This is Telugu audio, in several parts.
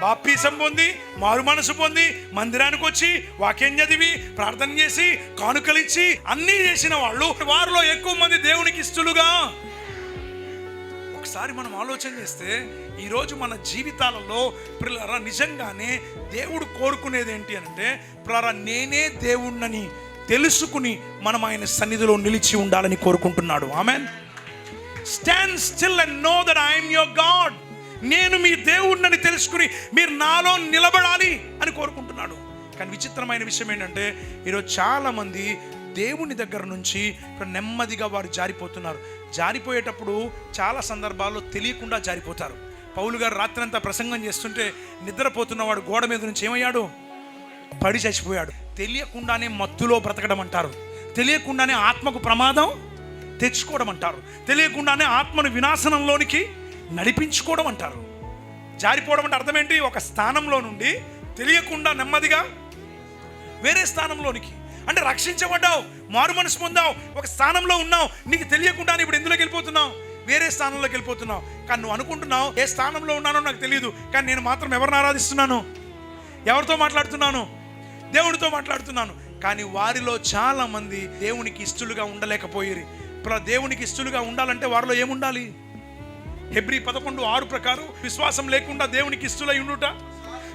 బాప్తీసం పొంది మారు మనసు పొంది మందిరానికి వచ్చి వాక్యం చదివి ప్రార్థన చేసి కానుకలిచ్చి అన్నీ చేసిన వాళ్ళు వారిలో ఎక్కువ మంది దేవునికి ఇష్టలుగా. ఒకసారి మనం ఆలోచన చేస్తే ఈరోజు మన జీవితాలలో పిల్లరా నిజంగానే దేవుడు కోరుకునేది ఏంటి అంటే పిల్లరా నేనే దేవుణ్ణని తెలుసుకుని మనం ఆయన సన్నిధిలో నిలిచి ఉండాలని కోరుకుంటున్నాడు. Amen stand still and know that I'm your God నేను మీ దేవుణ్ణని తెలుసుకుని మీరు నాలో నిలబడాలి అని కోరుకుంటున్నాడు. కానీ విచిత్రమైన విషయం ఏంటంటే ఈరోజు చాలామంది దేవుని దగ్గర నుంచి నెమ్మదిగా వారు జారిపోతున్నారు. జారిపోయేటప్పుడు చాలా సందర్భాల్లో తెలియకుండా జారిపోతారు. పౌలు గారు రాత్రంతా ప్రసంగం చేస్తుంటే నిద్రపోతున్నవాడు గోడ మీద నుంచి ఏమయ్యాడు? పడి చచ్చిపోయాడు. తెలియకుండానే మత్తులో బ్రతకడం అంటారు తెలియకుండానే ఆత్మకు ప్రమాదం తెచ్చుకోవడం అంటారు తెలియకుండానే ఆత్మను వినాశనంలోనికి నడిపించుకోవడం అంటారు. జారిపోవడం అంటే అర్థం ఏంటి ఒక స్థానంలో నుండి తెలియకుండా నెమ్మదిగా వేరే స్థానంలోనికి. అంటే రక్షించబడ్డావు మారు మనసు పొందావు ఒక స్థానంలో ఉన్నావు నీకు తెలియకుండా ఇప్పుడు ఎందులోకి వెళ్ళిపోతున్నావు? వేరే స్థానంలోకి వెళ్ళిపోతున్నావు. కానీ నువ్వు అనుకుంటున్నావు ఏ స్థానంలో ఉన్నానో నాకు తెలియదు కానీ నేను మాత్రం ఎవరిని ఆరాధిస్తున్నాను? ఎవరితో మాట్లాడుతున్నాను? దేవునితో మాట్లాడుతున్నాను. కానీ వారిలో చాలా మంది దేవునికి ఇష్టలుగా ఉండలేకపోయేది ఇప్పుడు దేవునికి ఇష్టలుగా ఉండాలంటే వారిలో ఏముండాలి? హెబ్రి పదకొండు ఆరు ప్రకారం విశ్వాసం లేకుండా దేవునికి ఇష్టలై ఉండుట.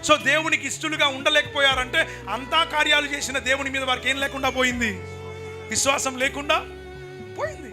సో దేవునికి ఇష్టలుగా ఉండలేకపోయారంటే అంతా కార్యాలు చేసిన దేవుని మీద వారికి ఏం లేకుండా పోయింది? విశ్వాసం లేకుండా పోయింది.